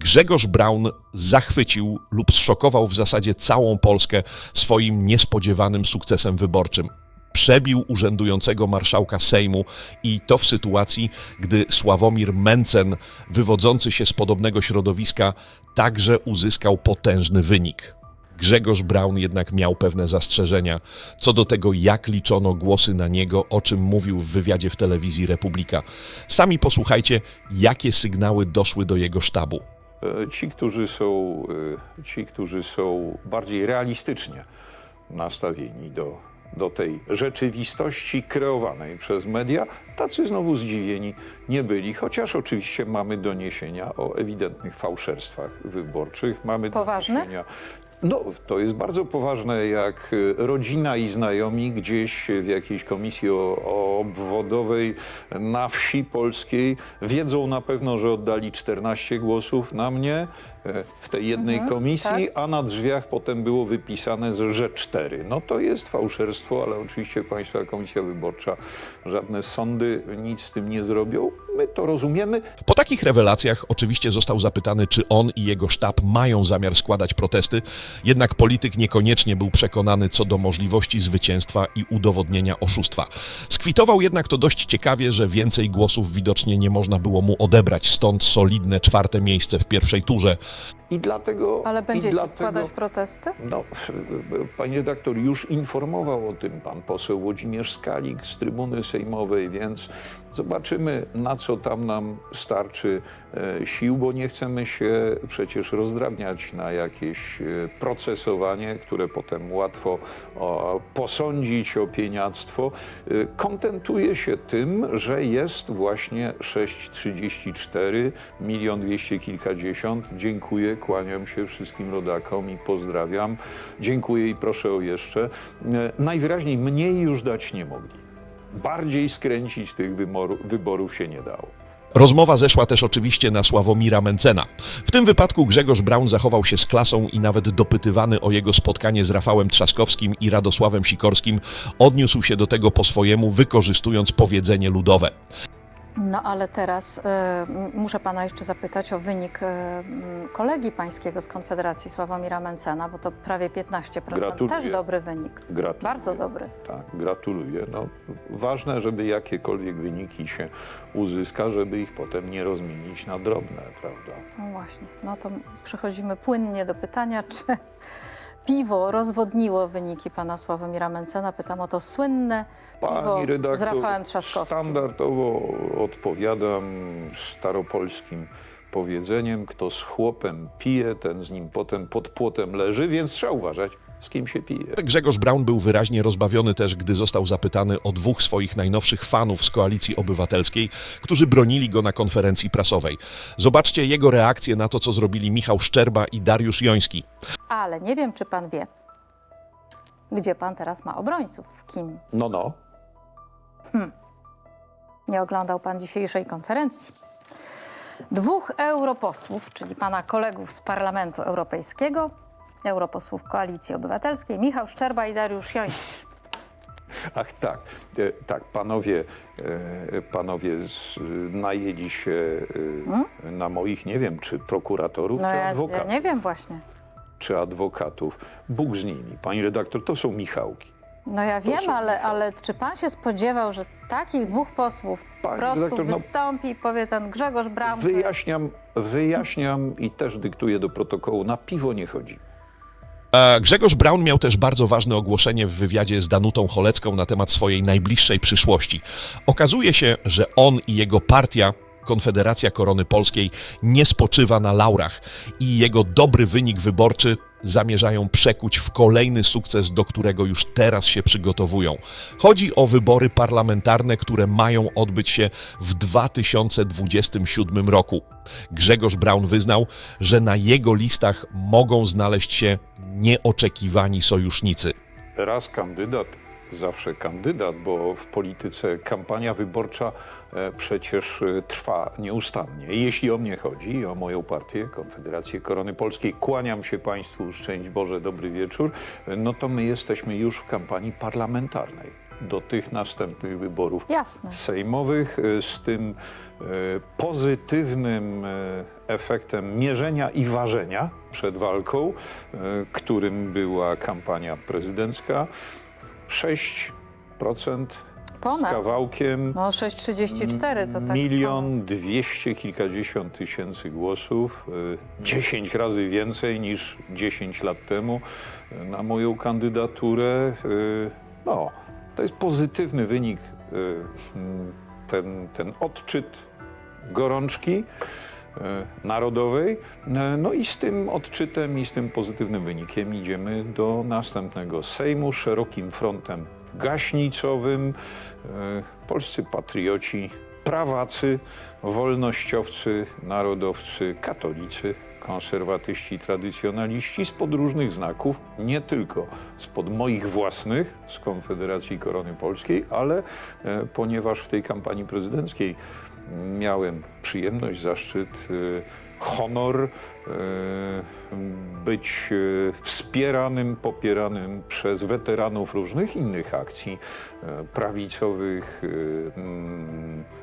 Grzegorz Braun zachwycił lub zszokował w zasadzie całą Polskę swoim niespodziewanym sukcesem wyborczym. Przebił urzędującego marszałka Sejmu i to w sytuacji, gdy Sławomir Mencen, wywodzący się z podobnego środowiska, także uzyskał potężny wynik. Grzegorz Braun jednak miał pewne zastrzeżenia co do tego, jak liczono głosy na niego, o czym mówił w wywiadzie w telewizji Republika. Sami posłuchajcie, jakie sygnały doszły do jego sztabu. E, Ci, którzy są, e, ci, którzy są bardziej realistycznie nastawieni do, do tej rzeczywistości kreowanej przez media, tacy znowu zdziwieni nie byli, chociaż oczywiście mamy doniesienia o ewidentnych fałszerstwach wyborczych. Mamy Poważne? doniesienia. No, to jest bardzo poważne, jak e, rodzina i znajomi gdzieś w jakiejś komisji obwodowej na wsi polskiej wiedzą na pewno, że oddali 14 głosów na mnie w tej jednej komisji, a na drzwiach potem było wypisane, że- 4. No to jest fałszerstwo, ale oczywiście Państwa Komisja Wyborcza, żadne sądy nic z tym nie zrobią. My to rozumiemy. Po takich rewelacjach oczywiście został zapytany, czy on i jego sztab mają zamiar składać protesty, jednak polityk niekoniecznie był przekonany co do możliwości zwycięstwa i udowodnienia oszustwa. Skwitował jednak to dość ciekawie, że więcej głosów widocznie nie można było mu odebrać, stąd solidne czwarte miejsce w pierwszej turze. I dlatego... Ale będziecie dlatego... składać protesty? No, pani redaktor już informował o tym pan poseł Włodzimierz Skalik z trybuny sejmowej, więc zobaczymy, na co tam nam starczy e, sił, bo nie chcemy się przecież rozdrabniać na jakieś e, procesowanie, które potem łatwo posądzić o pieniactwo. E, Kontentuję się tym, że jest właśnie 6,34, milion dwieście kilkadziesiąt. Dziękuję, kłaniam się wszystkim rodakom i pozdrawiam. Dziękuję i proszę o jeszcze. E, Najwyraźniej mniej już dać nie mogli. Bardziej skręcić tych wyborów się nie dało. Rozmowa zeszła też oczywiście na Sławomira Mencena. W tym wypadku Grzegorz Braun zachował się z klasą i nawet dopytywany o jego spotkanie z Rafałem Trzaskowskim i Radosławem Sikorskim odniósł się do tego po swojemu, wykorzystując powiedzenie ludowe. No ale teraz y, muszę pana jeszcze zapytać o wynik y, kolegi pańskiego z Konfederacji Sławomira Mencena, bo to prawie 15%. Gratuluję. Też dobry wynik. Gratuluję. Bardzo dobry. Tak, gratuluję. No, ważne, żeby jakiekolwiek wyniki się uzyska, żeby ich potem nie rozmienić na drobne, prawda? No właśnie. No to przechodzimy płynnie do pytania, czy piwo rozwodniło wyniki pana Sławomira Mencena. Pytam o to słynne piwo Pani redaktor, z Rafałem Trzaskowskim. standardowo odpowiadam staropolskim powiedzeniem, kto z chłopem pije, ten z nim potem pod płotem leży, więc trzeba uważać, z kim się pije. Grzegorz Braun był wyraźnie rozbawiony też, gdy został zapytany o dwóch swoich najnowszych fanów z Koalicji Obywatelskiej, którzy bronili go na konferencji prasowej. Zobaczcie jego reakcję na to, co zrobili Michał Szczerba i Dariusz Joński. Ale nie wiem, czy pan wie, gdzie pan teraz ma obrońców, w kim No, no. nie oglądał pan dzisiejszej konferencji. Dwóch europosłów, czyli pana kolegów z Parlamentu Europejskiego, europosłów Koalicji Obywatelskiej, Michał Szczerba i Dariusz Joński. Ach tak, e, tak, panowie, e, panowie z, najęli się e, na moich, nie wiem, czy prokuratorów, Hmm? No czy ja, ja adwokatów. nie wiem właśnie. Czy adwokatów. Bóg z nimi. Pani redaktor, to są Michałki. No ja wiem, Proszę, ale, ale czy pan się spodziewał, że takich dwóch posłów po prostu redaktor, no- wystąpi i powie ten Grzegorz Braun? Wyjaśniam, wyjaśniam i też dyktuję do protokołu. Na piwo nie chodzi. E, Grzegorz Braun miał też bardzo ważne ogłoszenie w wywiadzie z Danutą Cholecką na temat swojej najbliższej przyszłości. Okazuje się, że on i jego partia, Konfederacja Korony Polskiej, nie spoczywa na laurach i jego dobry wynik wyborczy zamierzają przekuć w kolejny sukces, do którego już teraz się przygotowują. Chodzi o wybory parlamentarne, które mają odbyć się w 2027 roku. Grzegorz Braun wyznał, że na jego listach mogą znaleźć się nieoczekiwani sojusznicy. Raz kandydat, zawsze kandydat, bo w polityce kampania wyborcza e, przecież e, trwa nieustannie. Jeśli o mnie chodzi, i o moją partię, Konfederację Korony Polskiej, kłaniam się Państwu, szczęść Boże, dobry wieczór, e, no to my jesteśmy już w kampanii parlamentarnej do tych następnych wyborów Jasne. sejmowych z tym e, pozytywnym efektem mierzenia i ważenia przed walką, e, którym była kampania prezydencka. 6% z Ponad. kawałkiem. No 6,34 to tak. Milion dwieście kilkadziesiąt tysięcy głosów, y, 10 razy więcej niż 10 lat temu na moją kandydaturę. y, No, to jest pozytywny wynik, y, ten, ten odczyt gorączki narodowej. Y, No i z tym odczytem i z tym pozytywnym wynikiem idziemy do następnego Sejmu szerokim frontem gaśnicowym. Y, Polscy patrioci, prawacy, wolnościowcy, narodowcy, katolicy, konserwatyści, tradycjonaliści spod różnych znaków, nie tylko spod moich własnych z Konfederacji Korony Polskiej, ale e, ponieważ w tej kampanii prezydenckiej miałem przyjemność, zaszczyt, y, honor y, być wspieranym, popieranym przez weteranów różnych innych akcji prawicowych,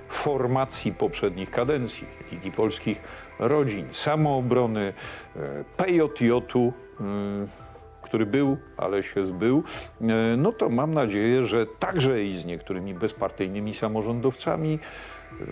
formacji poprzednich kadencji, Ligi Polskich Rodzin, Samoobrony, y, PJJ-u, y, który był, ale się zbył, e, no to mam nadzieję, że także i z niektórymi bezpartyjnymi samorządowcami e,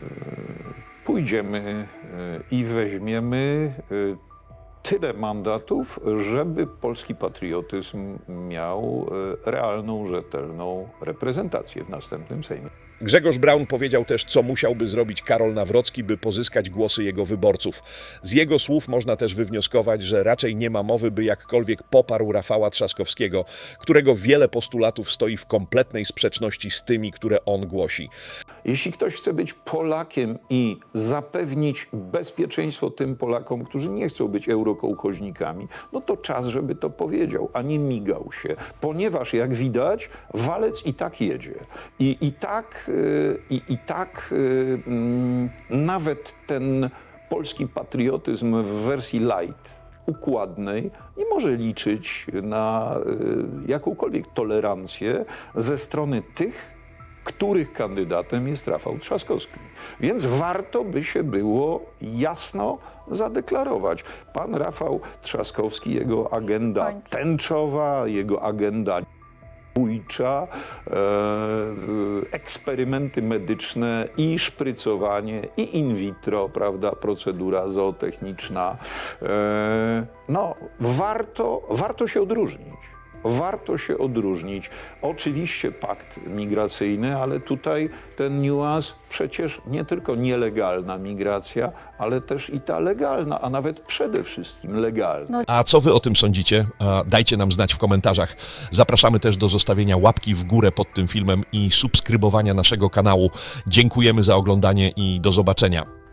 pójdziemy e, i weźmiemy e, tyle mandatów, żeby polski patriotyzm miał e, realną, rzetelną reprezentację w następnym Sejmie. Grzegorz Braun powiedział też, co musiałby zrobić Karol Nawrocki, by pozyskać głosy jego wyborców. Z jego słów można też wywnioskować, że raczej nie ma mowy, by jakkolwiek poparł Rafała Trzaskowskiego, którego wiele postulatów stoi w kompletnej sprzeczności z tymi, które on głosi. Jeśli ktoś chce być Polakiem i zapewnić bezpieczeństwo tym Polakom, którzy nie chcą być eurokołchoźnikami, no to czas, żeby to powiedział, a nie migał się. Ponieważ jak widać, walec i tak jedzie. I, i tak, i, i tak y, mm, nawet ten polski patriotyzm w wersji light, układnej, nie może liczyć na y, jakąkolwiek tolerancję ze strony tych, których kandydatem jest Rafał Trzaskowski. Więc warto by się było jasno zadeklarować. Pan Rafał Trzaskowski, jego agenda tęczowa, jego agenda bójcza, e, eksperymenty medyczne i szprycowanie i in vitro, prawda, procedura zootechniczna. E, no, warto, warto się odróżnić. Warto się odróżnić. Oczywiście pakt migracyjny, ale tutaj ten niuans przecież nie tylko nielegalna migracja, ale też i ta legalna, a nawet przede wszystkim legalna. A co wy o tym sądzicie? Dajcie nam znać w komentarzach. Zapraszamy też do zostawienia łapki w górę pod tym filmem i subskrybowania naszego kanału. Dziękujemy za oglądanie i do zobaczenia.